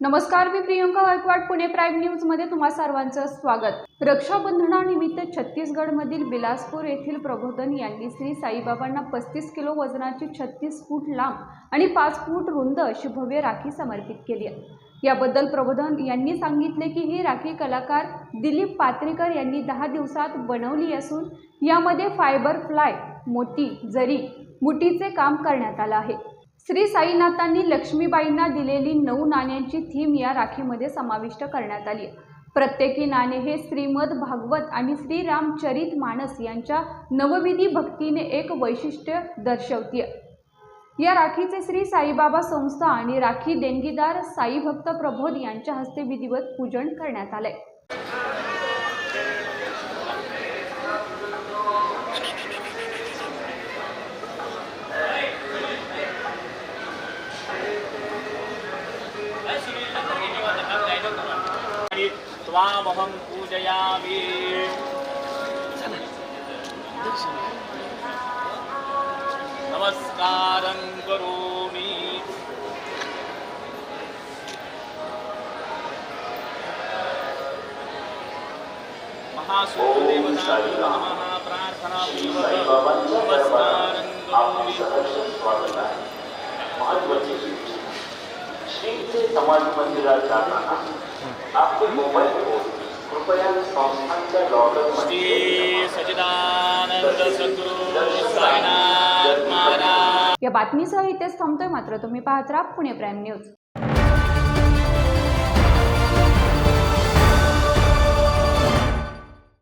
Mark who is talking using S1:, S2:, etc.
S1: नमस्कार मी प्रियंका गायकवाड पुणे प्राईम न्यूजमध्ये तुम्हा सर्वांचं स्वागत. रक्षाबंधनानिमित्त छत्तीसगडमधील बिलासपूर येथील प्रबोधन यांनी श्री साईबाबांना पस्तीस किलो वजनाची छत्तीस फूट लांब आणि पाच फूट रुंद अशी भव्य राखी समर्पित केली आहे. याबद्दल प्रबोधन यांनी सांगितले की ही राखी कलाकार दिलीप पात्रेकर यांनी दहा दिवसात बनवली असून यामध्ये फायबर फ्लाय मोती जरी मुठीचे काम करण्यात आलं आहे. श्री साईनाथांनी लक्ष्मीबाईंना दिलेली नऊ नाण्यांची थीम या राखीमध्ये समाविष्ट करण्यात आली. प्रत्येकी नाणे हे श्रीमद भागवत आणि श्रीरामचरित मानस यांच्या नवविधी भक्तीने एक वैशिष्ट्य दर्शवते या राखीचे श्री साईबाबा संस्था आणि राखी देणगीदार साईभक्त प्रबोध यांच्या हस्ते विधिवत पूजन करण्यात आले
S2: त्वामहं पूजयामि। नमस्कारं करोमि। महासूर्यदेवता नमः
S3: प्रार्थना
S2: नमस्कारं करोमि।
S3: महत्वाची श्रीचे समाज मंदिरात जाताना आपले मोबाईल फोन. कृपया संस्थांच्या लॉकर
S2: श्री
S3: मध्ये
S2: सच्चिदानंद सद्गुरु साईनाथ महाराज.
S1: या बातमीसह इथेच थांबतोय मात्र तुम्ही पाहत राहा पुणे प्राईम न्यूज.